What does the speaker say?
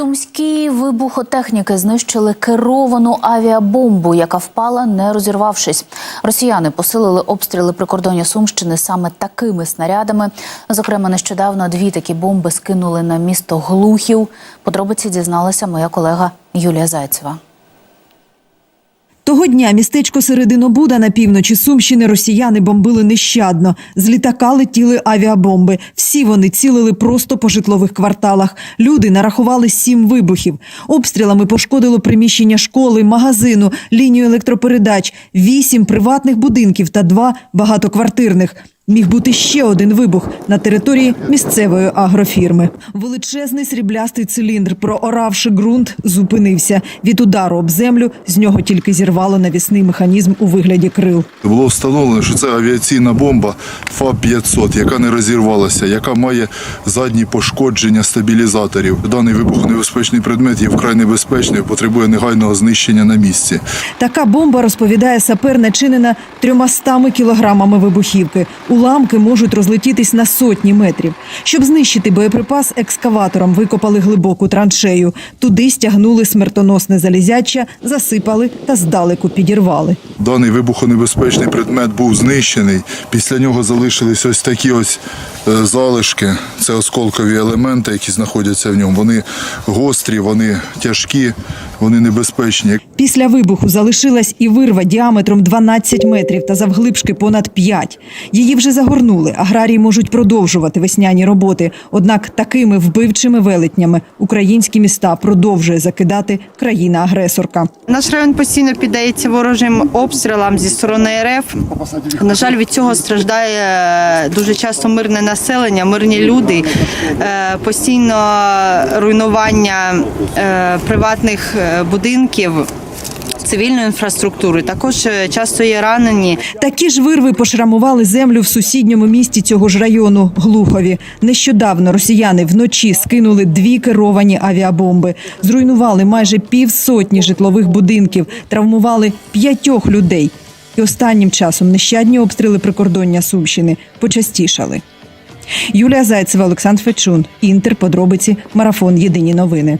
Сумські вибухотехніки знищили керовану авіабомбу, яка впала, не розірвавшись. Росіяни посилили обстріли прикордоння Сумщини саме такими снарядами. Зокрема, нещодавно дві такі бомби скинули на місто Глухів. Подробиці дізналася моя колега Юлія Зайцева. Того дня містечко Серединобуда на півночі Сумщини росіяни бомбили нещадно. З літака летіли авіабомби. Всі вони цілили просто по житлових кварталах. Люди нарахували сім вибухів. Обстрілами пошкодило приміщення школи, магазину, лінію електропередач, вісім приватних будинків та два багатоквартирних. Міг бути ще один вибух на території місцевої агрофірми. Величезний сріблястий циліндр, прооравши ґрунт, зупинився. Від удару об землю з нього тільки зірвало навісний механізм у вигляді крил. Було встановлено, що це авіаційна бомба ФАБ-500, яка не розірвалася, яка має задні пошкодження стабілізаторів. Даний вибухонебезпечний предмет є вкрай небезпечний, потребує негайного знищення на місці. Така бомба, розповідає сапер, начинена трьомастами кілограмами вибухівки. Уламки можуть розлетітись на сотні метрів. Щоб знищити боєприпас, екскаватором викопали глибоку траншею. Туди стягнули смертоносне залізяча, засипали та здалеку підірвали. Даний вибухонебезпечний предмет був знищений. Після нього залишились ось такі ось е, залишки. Це осколкові елементи, які знаходяться в ньому. Вони гострі, вони тяжкі, вони небезпечні. Після вибуху залишилась і вирва діаметром 12 метрів та завглибшки понад 5. Її вже загорнули. Аграрії можуть продовжувати весняні роботи. Однак такими вбивчими велетнями українські міста продовжує закидати країна-агресорка. Наш район постійно піддається ворожим обстрілам зі сторони РФ. На жаль, від цього страждає е, дуже часто мирне населення, мирні люди, Е, постійно руйнування е, приватних будинків. Цивільної інфраструктури також е, часто є ранені. Такі ж вирви пошрамували землю в сусідньому місті цього ж району Глухові. Нещодавно росіяни вночі скинули дві керовані авіабомби, зруйнували майже півсотні житлових будинків, травмували п'ятьох людей. І останнім часом нещадні обстріли прикордоння Сумщини почастішали. Юлія Зайцева, Олександр Фечун, Інтер. Подробиці. Марафон. Єдині новини.